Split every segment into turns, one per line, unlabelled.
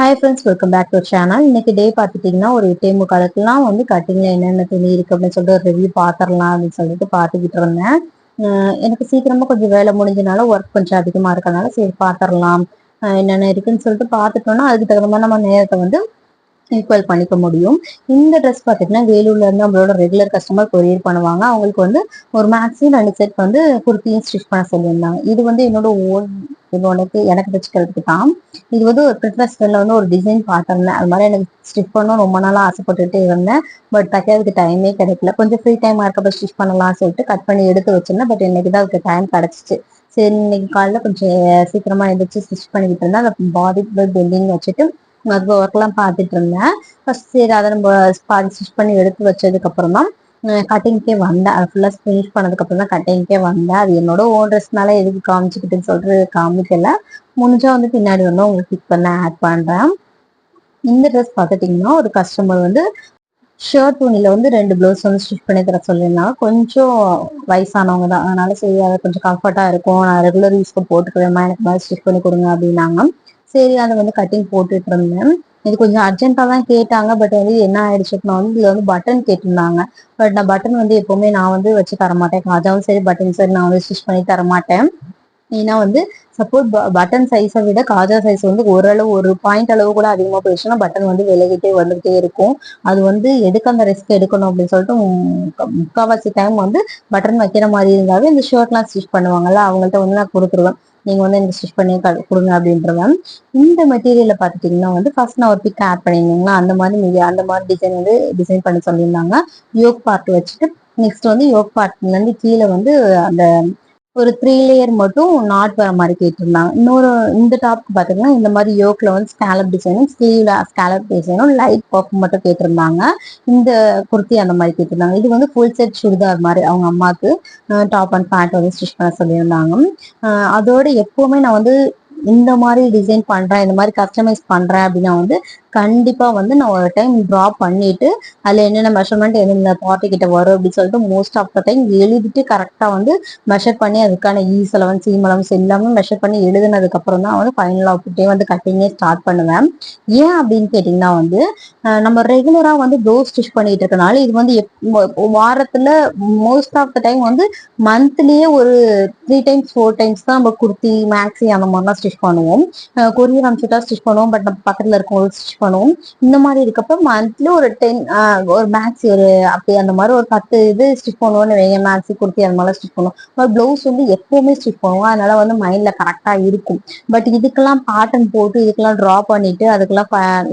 Hi friends welcome back to channel இன்னைக்கு day பார்த்துட்டிங்கன்னா ஒரு எட்டே முக்காலுக்குலாம் வந்து கட்டிங்கில் என்னென்ன துணி இருக்குது அப்படின்னு சொல்லிட்டு ஒரு ரிவ்யூ பார்த்துடலாம் அப்படின்னு சொல்லிட்டு பார்த்துக்கிட்டு இருந்தேன். எனக்கு சீக்கிரமாக கொஞ்சம் வேலை முடிஞ்சனால ஒர்க் கொஞ்சம் அதிகமாக இருக்கறனால சரி பார்த்துடலாம். என்னென்ன இருக்குன்னு சொல்லிட்டு பார்த்துட்டோம்னா அதுக்கு தகுந்த மாதிரி நம்ம நேரத்தை வந்து ஈக்குவல் பண்ணிக்க முடியும். இந்த ட்ரெஸ் பார்த்தீங்கன்னா வேலூர்ல இருந்து நம்மளோட ரெகுலர் கஸ்டமர் கொரியர் பண்ணுவாங்க. அவங்களுக்கு வந்து ஒரு மேக்ஸிமம் ரெண்டு செட் வந்து குர்த்தியும் ஸ்டிச் பண்ண சொல்லியிருந்தாங்க. இது வந்து என்னோட ஓன் என்னோடக்கு எனக்கு தைச்சிக்கிறதுக்கு தான். இது வந்து ஒரு பிரிட்னஸ் வந்து ஒரு டிசைன் பார்த்திருந்தேன் அது மாதிரி எனக்கு ஸ்டிச் பண்ணணும் ரொம்ப நாளா ஆசைப்பட்டுட்டே இருந்தேன். பட் தைக்கிறதுக்கு டைமே கிடைக்கல. கொஞ்சம் ஃப்ரீ டைம் இருக்கப்ப ஸ்டிச் பண்ணலாம்னு சொல்லிட்டு கட் பண்ணி எடுத்து வச்சிருந்தேன். பட் இன்னைக்கு தான் அதுக்கு டைம் கிடைச்சிச்சு. சரி இன்னைக்கு காலையில் கொஞ்சம் சீக்கிரமா எழுந்திரிச்சு ஸ்டிச் பண்ணிக்கிட்டு இருந்தேன். அந்த பாடி பெண்டிங் வச்சுட்டு அது ஒர்க்லாம் பார்த்துட்டு இருந்தேன். ஃபர்ஸ்ட் சரி அதை நம்ம பாதி ஸ்டிச் பண்ணி எடுத்து வச்சதுக்கு அப்புறம் தான் கட்டிங்க்கே வந்தேன். அது ஃபுல்லாக ஃபினிஷ் பண்ணதுக்கு அப்புறம் தான் கட்டிங்க்கே வந்தேன். அது என்னோட ஓன் ட்ரெஸ்னால எதுக்கு காமிச்சுக்கிட்டுன்னு சொல்லிட்டு காமிக்கல. முடிஞ்சா வந்து பின்னாடி வந்து உங்களுக்கு பிக் பண்ண ஆட் பண்றேன். இந்த ட்ரெஸ் பார்த்துட்டிங்கன்னா ஒரு கஸ்டமர் வந்து ஷர்ட் துணியில வந்து ரெண்டு ப்ளவுஸ் வந்து ஸ்டிச் பண்ணி தர சொல்லியிருந்தாங்க. கொஞ்சம் வயசானவங்க தான். அதனால சரி அதை கொஞ்சம் கம்ஃபர்ட்டா இருக்கும். நான் ரெகுலர் யூஸ்க்கு போட்டுக்கிறேம்மா எனக்கு மாதிரி ஸ்டிச் பண்ணி கொடுங்க அப்படின்னாங்க. சரி அதை வந்து கட்டிங் போட்டுட்டு இருந்தேன் இது கொஞ்சம் அர்ஜென்ட்டா தான் கேட்டாங்க பட் வந்து என்ன ஆயிடுச்சுன்னா வந்து இதுல வந்து பட்டன் கேட்டிருந்தாங்க. பட் நான் பட்டன் வந்து எப்பவுமே நான் வந்து வச்சு தரமாட்டேன். காஜாவும் சரி பட்டன் சரி நான் வந்து ஸ்டிச் பண்ணி தரமாட்டேன். ஏன்னா வந்து சப்போஸ் பட்டன் சைஸை விட காஜா சைஸ் வந்து ஓரளவு ஒரு பாயிண்ட் அளவு கூட அதிகமாக போயிடுச்சுன்னா பட்டன் வந்து விலகிட்டே வந்துகிட்டே இருக்கும். அது வந்து எதுக்கு அந்த ரிஸ்க் எடுக்கணும் அப்படின்னு சொல்லிட்டு முக்கா- முக்காவாசி டைம் வந்து பட்டன் வைக்கிற மாதிரி இருந்தாலும் இந்த ஷர்ட்லாம் ஸ்டிச் பண்ணுவாங்கல்ல அவங்கள்ட்ட வந்து நான் கொடுத்துருவேன். நீங்க வந்து எனக்கு ஸ்டிச் பண்ணி க- அப்படின்ற மேம் இந்த மெட்டீரியல்ல பாத்துட்டீங்கன்னா வந்து ஃபர்ஸ்ட் நான் ஒரு பிக் ஆட் பண்ணியிருந்தீங்களா அந்த மாதிரி நீங்க அந்த மாதிரி டிசைன் வந்து டிசைன் பண்ணி சொல்லியிருந்தாங்க. யோக் பார்ட் வச்சுட்டு நெக்ஸ்ட் வந்து யோக் பார்ட்ல இருந்து கீழே வந்து அந்த ஒரு த்ரீ லேயர் மட்டும் நாட் வர மாதிரி கேட்டிருந்தாங்க. இன்னொரு இந்த டாப் பாத்தீங்கன்னா இந்த மாதிரி யோக்ல வந்து ஸ்கேலப் டிசைனும் ஸ்லீவ்ல ஸ்கேலப் டிசைனும் லைட் பஃப் மட்டும் கேட்டிருந்தாங்க. இந்த குர்த்தி அந்த மாதிரி கேட்டிருந்தாங்க. இது வந்து ஃபுல் செட் சுடிதார் மாதிரி அவங்க அம்மாவுக்கு டாப் அண்ட் பேண்ட் வந்து ஸ்டிச் பண்ண சொல்லியிருந்தாங்க. அதோட எப்பவுமே நான் வந்து இந்த மாதிரி டிசைன் பண்றேன் இந்த மாதிரி கஸ்டமைஸ் பண்றேன் அப்படின்னா வந்து கண்டிப்பா வந்து நான் ஒரு டைம் ட்ரா பண்ணிட்டு அதில் என்னென்ன மெஷர்மெண்ட் எந்தெந்த பார்ட்டி கிட்ட வரும் அப்படின்னு சொல்லிட்டு மோஸ்ட் ஆஃப் த டைம் எழுதிட்டு கரெக்டாக வந்து மெஷர் பண்ணி அதுக்கான ஈஸ் செலவன்ஸ் ஈமலவன்ஸ் எல்லாமே மெஷர் பண்ணி எழுதுனதுக்கப்புறம் தான் வந்து ஃபைனல் அவுட்புட்டே வந்து கட்டிங்கே ஸ்டார்ட் பண்ணுவேன். ஏன் அப்படின்னு கேட்டிங்கன்னா வந்து நம்ம ரெகுலராக வந்து ப்ளவுஸ் ஸ்டிச் பண்ணிட்டு இருக்கனால இது வந்து எப்- மோஸ்ட் ஆஃப் த டைம் வந்து மந்த்லியே ஒரு த்ரீ டைம்ஸ் ஃபோர் டைம்ஸ் தான் நம்ம குர்த்தி மேக்ஸி அந்த மாதிரிலாம் ஸ்டிச் பண்ணுவோம். கொரியர் அனுப்பிச்சுட்டா ஸ்டிச் பண்ணுவோம். பட் நம்ம பக்கத்தில் இருக்கவங்களுக்கு ஸ்டிச் பண்ணுவோம். இந்த மாதிரி இருக்கப்ப மந்த்லி ஒரு டென் ஒரு மேக்ஸி ஒரு அப்படி அந்த மாதிரி ஒரு பத்து இது ஸ்டிச் பண்ணுவோம்னு வைங்க. மேக்ஸி குர்த்தி அந்த மாதிரிலாம் ஸ்டிச் பண்ணுவோம். ப்ளவுஸ் வந்து எப்பவுமே ஸ்டிச் பண்ணுவோம். அதனால வந்து மைண்ட்ல கரெக்டா இருக்கும். பட் இதுக்கெல்லாம் பேட்டர்ன் போட்டு இதுக்கெல்லாம் ட்ரா பண்ணிட்டு அதுக்கெல்லாம்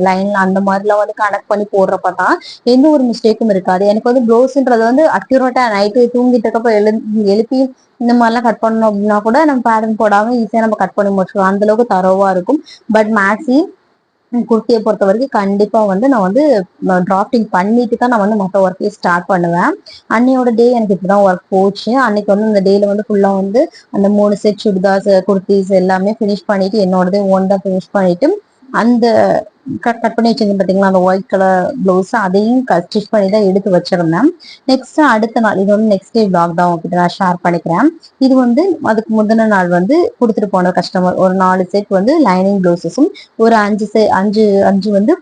லைன்ல அந்த மாதிரிலாம் வந்து கனெக்ட் பண்ணி போடுறப்ப தான் எந்த ஒரு மிஸ்டேக்கும் இருக்காது. எனக்கு வந்து ப்ளவுஸ்ன்றது வந்து அக்யூரேட்டா நைட்டு தூங்கிட்டு இருக்கப்ப எழு எழுப்பி இந்த மாதிரிலாம் கட் பண்ணணும் அப்படின்னா கூட நம்ம பேட்டர்ன் போடாம ஈஸியாக நம்ம கட் பண்ணி முடிச்சிடலாம் அந்த அளவுக்கு தரோவா இருக்கும். பட் மேக்ஸி குர்த்தியை பொறுத்த வரைக்கும் கண்டிப்பா வந்து நான் வந்து டிராஃப்டிங் பண்ணிட்டு தான் நான் வந்து மற்ற ஒர்க்கையே ஸ்டார்ட் பண்ணுவேன். அன்னையோட டே எனக்கு இப்படிதான் ஒர்க் போச்சு. அன்னைக்கு வந்து இந்த டேல வந்து ஃபுல்லா வந்து அந்த மூணு செட் சுடிதாஸ் குர்த்திஸ் எல்லாமே ஃபினிஷ் பண்ணிட்டு என்னோடதே ஒன் தான் ஃபினிஷ் பண்ணிட்டு அந்த கட் கட் பண்ணி வச்சிருந்தேன் பாத்தீங்களா? அந்த ஒயிட் கலர் ப்ளவுஸ் அதையும் ஸ்டிச் பண்ணி தான் எடுத்து வச்சிருந்தேன். நெக்ஸ்ட் அடுத்த நாள் இது வந்து நெக்ஸ்ட் டே பிளாக் தான் உங்ககிட்ட நான் ஷேர் பண்ணிக்கிறேன். இது வந்து அதுக்கு முந்தின நாள் வந்து கொடுத்துட்டு போன கஸ்டமர் ஒரு நாலு செட் வந்து லைனிங் ப்ளவுசஸும் ஒரு அஞ்சு செ அஞ்சு அஞ்சு வந்து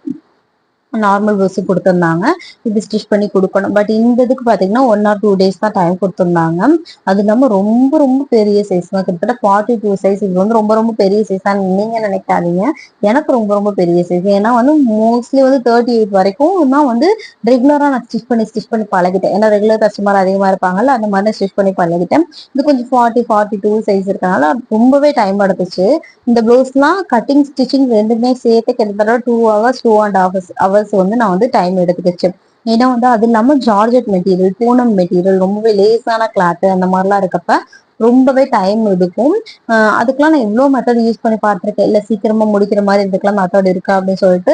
நார்மல் ப்ளவுஸ் கொடுத்துருந்தாங்க. இது ஸ்டிச் பண்ணி கொடுக்கணும். பட் இந்த இதுக்கு பார்த்தீங்கன்னா ஒன் ஆர் டூ டேஸ் தான் டைம் கொடுத்துருந்தாங்க. அது இல்லாமல் ரொம்ப ரொம்ப பெரிய சைஸ் தான். கிட்டத்தட்ட ஃபார்ட்டி டூ சைஸ் இது வந்து ரொம்ப ரொம்ப பெரிய சைஸ் தான் நீங்கள் நினைக்காதீங்க. எனக்கு ரொம்ப ரொம்ப பெரிய சைஸ் ஏன்னா வந்து மோஸ்ட்லி வந்து தேர்ட்டி எயிட் வரைக்கும் நான் வந்து ரெகுலராக நான் ஸ்டிச் பண்ணி ஸ்டிச் பண்ணி பழகிட்டேன். ஏன்னா ரெகுலர் கஸ்டமர் அதிகமாக இருப்பாங்கல்ல அந்த மாதிரி ஸ்டிச் பண்ணி பழகிட்டேன். இது கொஞ்சம் ஃபார்ட்டி ஃபார்ட்டி டூ சைஸ் இருக்கனால ரொம்பவே டைம் எடுத்துச்சு. இந்த ப்ளவுஸ்லாம் கட்டிங் ஸ்டிச்சிங் ரெண்டுமே சேர்த்து கிட்டத்தட்ட two hours two and hours hours வந்து நான் வந்து டைம் எடுத்துக்கிச்சேன் ஏன்னா வந்து அது இல்லாம ஜார்ஜெட் மெட்டீரியல் பூனம் மெட்டீரியல் ரொம்பவே லேசான கிளாத் அந்த மாதிரிலாம் இருக்கப்ப ரொம்பவே டைம் எடுக்கும். அதுக்கெல்லாம் நான் எவ்வளோ மெத்தட் யூஸ் பண்ணி பார்த்துருக்கேன். இல்லை சீக்கிரமா முடிக்கிற மாதிரி இதுக்கெல்லாம் மெத்தட் இருக்கா அப்படின்னு சொல்லிட்டு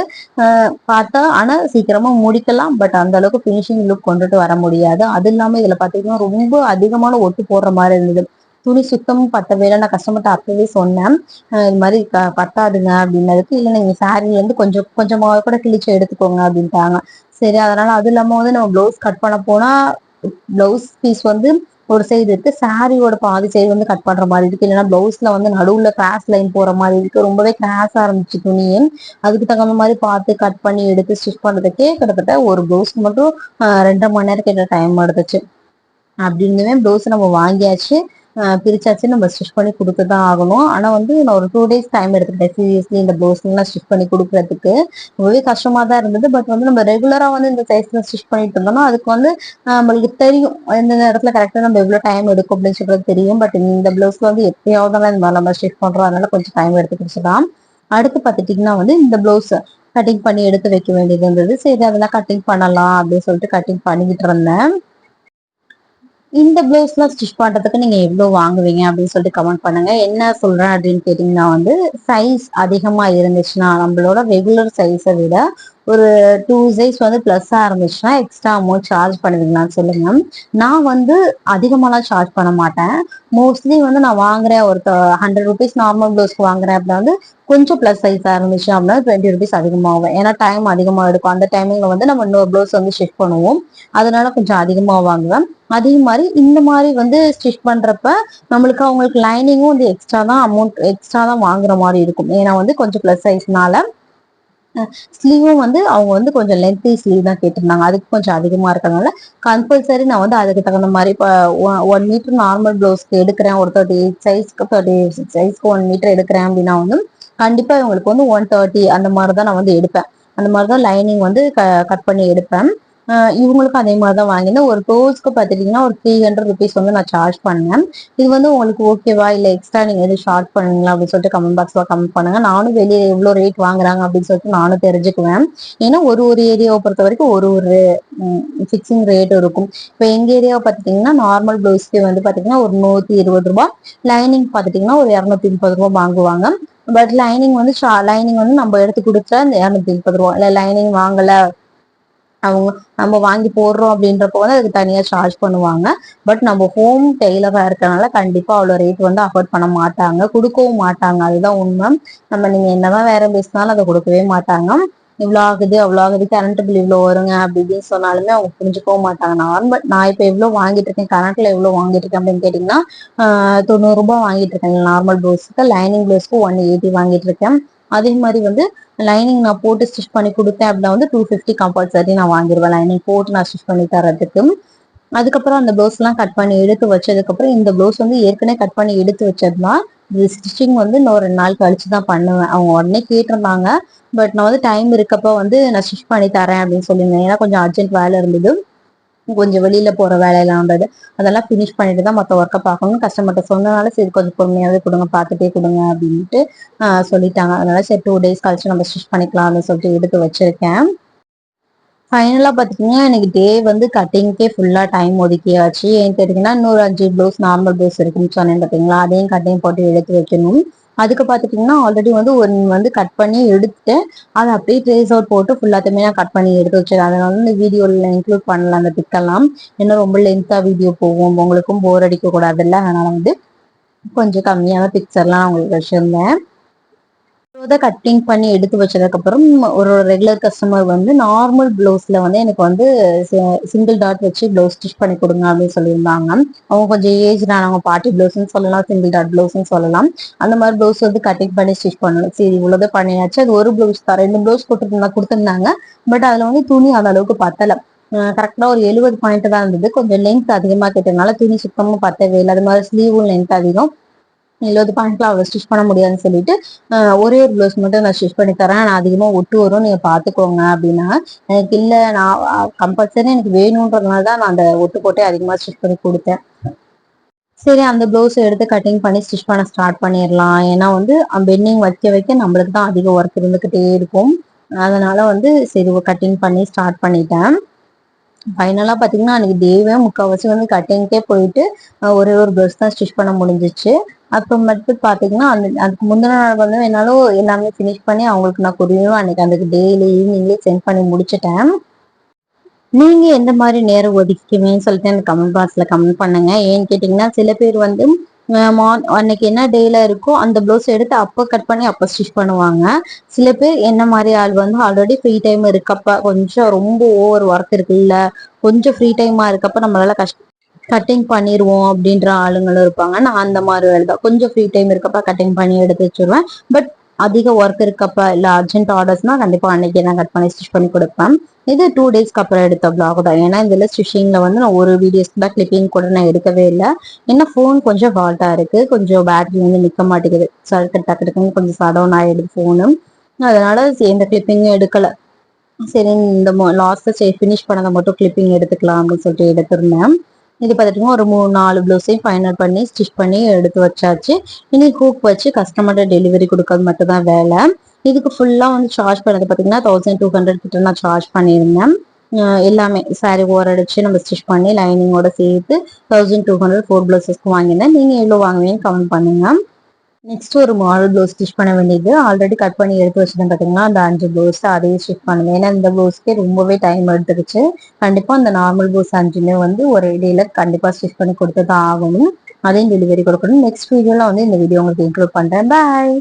பார்த்தா ஆனா சீக்கிரமா முடிக்கலாம் பட் அந்த அளவுக்கு ஃபினிஷிங் லுக் கொண்டுட்டு வர முடியாது. அது இல்லாம இதுல பாத்தீங்கன்னா ரொம்ப அதிகமான ஒட்டு போடுற மாதிரி இருந்தது. துணி சுத்தமும் பத்தவே இல்லை நான் கஸ்டமர்கிட்ட அப்பவே சொன்னேன். இது மாதிரி க- பத்தாதுங்க அப்படின்னதுக்கு இல்லை நீங்க சாரில இருந்து கொஞ்சம் கொஞ்சமாக கூட கிழிச்சு எடுத்துக்கோங்க அப்படின்ட்டாங்க. சரி அதனால அது இல்லாம வந்து நம்ம ப்ளவுஸ் கட் பண்ண போனா ப்ளவுஸ் பீஸ் வந்து ஒரு சைடு இருக்கு சாரியோட பாதி சைடு வந்து கட் பண்ற மாதிரி இருக்கு. இல்லைன்னா பிளவுஸ்ல வந்து நடுவுல கிராஸ் லைன் போற மாதிரி இருக்கு. ரொம்பவே கிராஸ் ஆரம்பிச்சு துணியும் அதுக்கு தகுந்த மாதிரி பார்த்து கட் பண்ணி எடுத்து ஸ்டிச் பண்றதுக்கே கிட்டத்தட்ட ஒரு பிளவுஸ்க்கு மட்டும் ரெண்டரை மணி நேரம் கிட்ட டைம் எடுத்துச்சு. அப்படி இருந்துமே பிளவுஸ் நம்ம வாங்கியாச்சு. பிரிச்சாச்சு. நம்ம ஸ்டிச் பண்ணி கொடுத்து தான் ஆகணும். ஆனா வந்து நான் ஒரு டூ டேஸ் டைம் எடுத்துக்கிட்டேன். சீரியஸ்லி இந்த ப்ளவுஸ்லாம் ஸ்டிச் பண்ணி கொடுக்கறதுக்கு. ரொம்பவே கஷ்டமா தான் இருந்தது. பட் வந்து நம்ம ரெகுலரா வந்து இந்த சைஸ்ல ஸ்டிச் பண்ணிட்டு இருந்தோம்னா அதுக்கு வந்து நம்மளுக்கு தெரியும். எந்த இடத்துல கரெக்டா நம்ம எவ்வளவு டைம் எடுக்கும் அப்படின்னு சொல்றது தெரியும். பட் இந்த பிளவுஸ்ல வந்து எப்பயாவது தான் இந்த மாதிரி நம்ம ஸ்டிச் பண்றோம். அதனால கொஞ்சம் டைம் எடுத்து பிடிச்சலாம் அடுத்து பார்த்துட்டிங்கன்னா வந்து இந்த பிளவுஸ் கட்டிங் பண்ணி எடுத்து வைக்க வேண்டியது இருந்தது. சரி அதெல்லாம் கட்டிங் பண்ணலாம் அப்படின்னு சொல்லிட்டு கட்டிங் பண்ணிக்கிட்டு இருந்தேன். இந்த பிளவுஸ்லாம் ஸ்டிச் பண்றதுக்கு நீங்க எவ்வளவு வாங்குவீங்க அப்படின்னு சொல்லிட்டு கமெண்ட் பண்ணுங்க. என்ன சொல்றேன் அப்படின்னு கேட்டீங்கன்னா வந்து சைஸ் அதிகமா இருந்துச்சுன்னா நம்மளோட ரெகுலர் சைஸை விட ஒரு டூ சைஸ் வந்து ப்ளஸ்ஸாக இருந்துச்சுன்னா எக்ஸ்ட்ரா அமௌண்ட் சார்ஜ் பண்ணுவீங்களான்னு சொல்லுங்க நான் வந்து அதிகமாலாம் சார்ஜ் பண்ண மாட்டேன். மோஸ்ட்லி வந்து நான் வாங்குறேன். ஒரு ஹண்ட்ரட் ருபீஸ் நார்மல் ப்ளவுஸ்க்கு வாங்குறேன் அப்படின்னா வந்து கொஞ்சம் ப்ளஸ் சைஸாக இருந்துச்சு அப்படின்னா டுவெண்ட்டி ருபீஸ் அதிகமாகும். ஏன்னா டைம் அதிகமாக எடுக்கும். அந்த டைமிங்கில் வந்து நம்ம இன்னொரு ப்ளவுஸ் வந்து ஸ்டிச் பண்ணுவோம். அதனால கொஞ்சம் அதிகமாக வாங்குவேன். அதே மாதிரி இந்த மாதிரி வந்து ஸ்டிச் பண்ணுறப்ப நம்மளுக்கு அவங்களுக்கு லைனிங்கும் வந்து எக்ஸ்ட்ரா தான் அமௌண்ட் எக்ஸ்ட்ரா தான் வாங்குற மாதிரி இருக்கும். ஏன்னா வந்து கொஞ்சம் ப்ளஸ் சைஸ்னால ஸ்லீவும் வந்து அவங்க வந்து கொஞ்சம் லென்த்தி ஸ்லீவ் தான் கேட்டிருந்தாங்க. அதுக்கு கொஞ்சம் அதிகமா இருக்கிறதுனால கம்பல்சரி நான் வந்து அதுக்கு தகுந்த மாதிரி இப்போ ஒன் மீட்டர் நார்மல் ப்ளவுஸ்க்கு எடுக்கிறேன். ஒரு தேர்ட்டி எயிட் சைஸ்க்கு தேர்ட்டி சைஸ்க்கு ஒன் மீட்டர் எடுக்கிறேன் அப்படின்னா வந்து கண்டிப்பா இவங்களுக்கு வந்து ஒன் தேர்ட்டி அந்த மாதிரி தான் நான் வந்து எடுப்பேன். அந்த மாதிரி தான் லைனிங் வந்து க கட் பண்ணி எடுப்பேன். இவங்களுக்கும் அதே மாதிரி தான் வாங்கினேன் ஒரு ப்ளவுஸ்க்கு பார்த்துட்டீங்கன்னா ஒரு த்ரீ ஹண்ட்ரட் ருபீஸ் வந்து நான் சார்ஜ் பண்ணேன். இது வந்து உங்களுக்கு ஓகேவா இல்லை எக்ஸ்ட்ரா நீங்கள் எதுவும் ஷார்ட் பண்ணுங்களா அப்படின்னு சொல்லிட்டு கமெண்ட் பாக்ஸில் கமெண்ட் பண்ணுங்க. நானும் வெளியே எவ்வளோ ரேட் வாங்குறாங்க அப்படின்னு சொல்லிட்டு நானும் தெரிஞ்சுக்குவேன். ஏன்னா ஒரு ஒரு ஏரியாவை பொறுத்த வரைக்கும் ஒரு ஒரு ஃபிக்ஸிங் ரேட் இருக்கும். இப்போ எங்கள் ஏரியாவை பார்த்துட்டிங்கன்னா நார்மல் ப்ளவுஸ்க்கு வந்து பார்த்தீங்கன்னா ஒரு நூற்றி இருபது ரூபா லைனிங் பார்த்துட்டிங்கன்னா ஒரு இரநூத்தி முப்பது ரூபா வாங்குவாங்க. பட் லைனிங் வந்து லைனிங் வந்து நம்ம எடுத்து கொடுத்தா இந்த இரநூத்தி முப்பது ரூபா இல்லை லைனிங் வாங்கலை அவங்க நம்ம வாங்கி போடுறோம் அப்படின்றப்போ வந்து அதுக்கு தனியா சார்ஜ் பண்ணுவாங்க. பட் நம்ம ஹோம் டெய்லராக இருக்கிறனால கண்டிப்பா அவ்வளோ ரேட் வந்து அஃபோர்ட் பண்ண மாட்டாங்க. கொடுக்கவும் மாட்டாங்க. அதுதான் உண்மை. நம்ம நீங்க என்னதான் வேற பேசினாலும் அதை கொடுக்கவே மாட்டாங்க. இவ்வளோ ஆகுது அவ்வளோ ஆகுது கரண்ட் பில் இவ்வளோ வருங்க அப்படி இப்படின்னு சொன்னாலுமே அவங்க புரிஞ்சுக்கவும் மாட்டாங்க. நார்மல் நான் இப்போ எவ்வளோ வாங்கிட்டு இருக்கேன் கரண்ட்ல எவ்வளோ வாங்கிட்டு இருக்கேன் அப்படின்னு கேட்டிங்கன்னா ஆஹ் தொண்ணூறு ரூபாய் வாங்கிட்டு இருக்கேன். நார்மல் ப்ளவுஸுக்கு லைனிங் ப்ளவுஸ்க்கு ஒன் எயிட்டி வாங்கிட்டு இருக்கேன். அதே மாதிரி வந்து லைனிங் நான் போட்டு ஸ்டிச் பண்ணி கொடுத்தேன் அப்படின்னா வந்து டூ ஃபிஃப்டி கம்பல்சரி நான் வாங்கிடுவேன் லைனிங் போட்டு நான் ஸ்டிச் பண்ணி தரதுக்கு அதுக்கப்புறம் அந்த ப்ளவுஸ்லாம் கட் பண்ணி எடுத்து வச்சதுக்கப்புறம் இந்த ப்ளவுஸ் வந்து ஏற்கனவே கட் பண்ணி எடுத்து வச்சதுதான் இது ஸ்டிச்சிங் வந்து இன்னும் ரெண்டு நாள் கழிச்சு தான் பண்ணுவேன். அவங்க உடனே கேட்டிருந்தாங்க. பட் நான் வந்து டைம் இருக்கப்ப வந்து நான் ஸ்டிச் பண்ணி தரேன் அப்படின்னு சொல்லியிருந்தேன். ஏன்னா கொஞ்சம் அர்ஜென்ட் வேலை இருந்தது. கொஞ்சம் வெளியில போற வேலையெல்லாம் இருந்தது அதெல்லாம் ஃபினிஷ் பண்ணிட்டு தான் மற்ற ஒர்க்கை பார்க்கணும். கஸ்டமர்கிட்ட சொன்னனால சரி கொஞ்சம் பொறுமையாவே கொடுங்க பார்த்துட்டே கொடுங்க அப்படின்ட்டு சொல்லிட்டாங்க. அதனால சரி டூ டேஸ் கழிச்சு நம்ம ஸ்டிச் பண்ணிக்கலாம் அப்படின்னு சொல்லிட்டு எடுத்து வச்சிருக்கேன். ஃபைனலாக பார்த்தீங்கன்னா எனக்கு டே வந்து கட்டிங்க்கே ஃபுல்லாக டைம் ஒதுக்கியாச்சு. ஏன்னு தெரியுதுன்னா இன்னொரு அஞ்சு ப்ளவுஸ் நார்மல் ப்ளவுஸ் இருக்குன்னு சொன்னேன் பார்த்தீங்களா அதையும் கட்டிங் போட்டு எடுத்து வைக்கணும். அதுக்கு பார்த்துட்டிங்கன்னா ஆல்ரெடி வந்து ஒன் வந்து கட் பண்ணி எடுத்துட்டேன் அதை அப்படியே ட்ரேஸ் அவுட் போட்டு ஃபுல்லாத்தையுமே நான் கட் பண்ணி எடுத்து வச்சிருக்கேன் அதனால இந்த வீடியோவில் இன்க்ளூட் பண்ணலாம் அந்த பிக்கெல்லாம் ஏன்னா ரொம்ப லென்த்தாக வீடியோ போகும். உங்களுக்கும் போர் அடிக்க கூடாதுல்ல அதனால வந்து கொஞ்சம் கம்மியான பிக்சர்லாம் உங்களுக்கு வச்சிருந்தேன். கட்டிங் பண்ணி எடுத்து வச்சதுக்கப்புறம் ஒரு ரெகுலர் கஸ்டமர் வந்து நார்மல் ப்ளவுஸில் வந்து எனக்கு வந்து சிங்கிள் டாட் வச்சு ப்ளவுஸ் ஸ்டிச் பண்ணி கொடுங்க அப்படின்னு சொல்லியிருந்தாங்க. அவங்க கொஞ்சம் ஏஜ் அவங்க பார்ட்டி ப்ளவுஸ்னு சொல்லலாம் சிங்கிள் டாட் ப்ளவுஸ்னு சொல்லலாம். அந்த மாதிரி ப்ளவுஸ் வந்து கட்டிங் பண்ணி ஸ்டிச் பண்ணணும் சரி இவ்வளவு பண்ணியாச்சு. அது ஒரு ப்ளவுஸ் தான். ரெண்டு ப்ளவுஸ் கொடுத்துருந்தா கொடுத்துருந்தாங்க. பட் அதுல வந்து துணி அந்த அளவுக்கு பத்தல. கரெக்டா ஒரு எழுபது பாயிண்ட் தான் இருந்தது. கொஞ்சம் லென்த் அதிகமா கேட்டதுனால துணி சுத்தமாக பத்தவே இல்லை. அது மாதிரி ஸ்லீவும் லென்த் அதிகம். எழுபது பாயிண்ட்ல அவ்வளோ ஸ்டிச் பண்ண முடியாதுன்னு சொல்லிட்டு ஒரே ஒரு ப்ளவுஸ் மட்டும் நான் ஸ்டிச் பண்ணி தரேன். நான் அதிகமாக ஒட்டு வரும் நீங்கள் பார்த்துக்கோங்க அப்படின்னா எனக்கு இல்லை நான் கம்பல்சரி எனக்கு வேணுன்றதுனால தான் நான் அந்த ஒட்டு போட்டே அதிகமாக ஸ்டிச் பண்ணி கொடுத்தேன். சரி அந்த ப்ளவுஸ் எடுத்து கட்டிங் பண்ணி ஸ்டிச் பண்ண ஸ்டார்ட் பண்ணிடலாம். ஏன்னா வந்து பெண்டிங் வைக்க வைக்க நம்மளுக்கு தான் அதிக ஒர்க் இருந்துக்கிட்டே இருக்கும். அதனால வந்து சரி கட்டிங் பண்ணி ஸ்டார்ட் பண்ணிட்டேன். ஃபைனலாக பார்த்தீங்கன்னா அன்றைக்கி டேவே முக்கால்வாசி வந்து கட்டிங்க்கே போயிட்டு ஒரே ஒரு ப்ளவுஸ் தான் ஸ்டிச் பண்ண முடிஞ்சிச்சு. அப்புறம் மட்டும் பார்த்தீங்கன்னா அந்த அதுக்கு முந்தின நாள் வந்து என்னாலும் எல்லாமே ஃபினிஷ் பண்ணி அவங்களுக்கு நான் குடியும் அன்னைக்கு அந்த டெய்லி ஈவினிங்லேயே சென்ட் பண்ணி முடிச்சிட்டேன். நீங்க எந்த மாதிரி நேரம் ஒதுக்கிக்குவீங்கன்னு சொல்லிட்டு எனக்கு கமெண்ட் பாக்ஸ்ல கமெண்ட் பண்ணுங்க. ஏன்னு கேட்டீங்கன்னா சில பேர் வந்து அன்னைக்கு என்ன டேல இருக்கோ அந்த ப்ளவுஸ் எடுத்து அப்போ கட் பண்ணி அப்போ ஸ்டிச் பண்ணுவாங்க. சில பேர் என்ன மாதிரி ஆள் வந்து ஆல்ரெடி ஃப்ரீ டைம் இருக்கப்ப கொஞ்சம் ரொம்ப ஓவர் ஒர்க் இருக்குல்ல கொஞ்சம் ஃப்ரீ டைமா இருக்கப்ப நம்மளால கஷ்ட கட்டிங் பண்ணிடுவோம் அப்படின்ற ஆளுங்களும் இருப்பாங்க. நான் அந்த மாதிரி வேலை தான். கொஞ்சம் ஃப்ரீ டைம் இருக்கப்ப கட்டிங் பண்ணி எடுத்து வச்சிருவேன். பட் அதிக ஒர்க் இருக்கப்ப இல்ல அர்ஜென்ட் ஆர்டர்ஸ்னா கண்டிப்பா அன்னைக்கு நான் கட் பண்ணி ஸ்டிச் பண்ணி கொடுப்பேன். இது டூ டேஸ்க்கு அப்புறம் எடுத்த vlog தான். ஏன்னா இதுல ஸ்டிச்சிங்ல வந்து நான் ஒரு வீடியோஸ் தான் கிளிப்பிங் கூட நான் எடுக்கவே இல்லை. என்ன ஃபோன் கொஞ்சம் ஃபால்ட்டா இருக்கு. கொஞ்சம் பேட்டரி வந்து நிக்க மாட்டேங்குது. சர்க்கு டக்கு டக்குன்னு கொஞ்சம் சடவுன் ஆயிடுது ஃபோனு அதனால எந்த கிளிப்பிங்கும் எடுக்கல. சரி இந்த லாஸ்ட் சரி ஃபினிஷ் பண்ணதை மட்டும் கிளிப்பிங் எடுத்துக்கலாம் அப்படின்னு சொல்லிட்டு எடுத்திருந்தேன். இது பார்த்துட்டுங்க ஒரு மூணு நாலு ப்ளவுஸையும் ஃபைனல் பண்ணி ஸ்டிச் பண்ணி எடுத்து வச்சாச்சு. இனி ஹூக் வச்சு கஸ்டமர்கிட்ட டெலிவரி கொடுக்கறது மட்டும் தான் வேலை. இதுக்கு ஃபுல்லாக வந்து சார்ஜ் பண்ணது பார்த்தீங்கன்னா தௌசண்ட் டூ ஹண்ட்ரட் கிட்ட நான் சார்ஜ் பண்ணியிருந்தேன். எல்லாமே சாரி ஓரடிச்சு நம்ம ஸ்டிச் பண்ணி லைனிங்கோட சேர்த்து தௌசண்ட் டூ ஹண்ட்ரட் ஃபோர் ப்ளவுஸஸ்க்கு வாங்கியிருந்தேன். நீங்கள் எவ்வளோ வாங்குவீங்கன்னு கமெண்ட் பண்ணுங்க. நெக்ஸ்ட் ஒரு மாடல் ப்ளவுஸ் ஸ்டிச் பண்ண வேண்டியது. ஆல்ரெடி கட் பண்ணி எடுத்து வச்சிருந்தேன் பார்த்தீங்கன்னா அந்த அஞ்சு ப்ளவுஸ் அதையும் ஸ்டிச் பண்ணுவேன் ஏன்னா இந்த ப்ளவுஸ்க்கே ரொம்பவே டைம் எடுத்துருச்சு. கண்டிப்பாக அந்த நார்மல் ப்ளவுஸ் அஞ்சுமே வந்து ஒரு இடையில கண்டிப்பாக ஸ்டிச் பண்ணி கொடுத்து தான் ஆகணும். அதையும் டெலிவரி கொடுக்கணும். நெக்ஸ்ட் வீடியோவில் வந்து இந்த வீடியோ உங்களுக்கு இன்க்ளூட் பண்ணுறேன் பாய்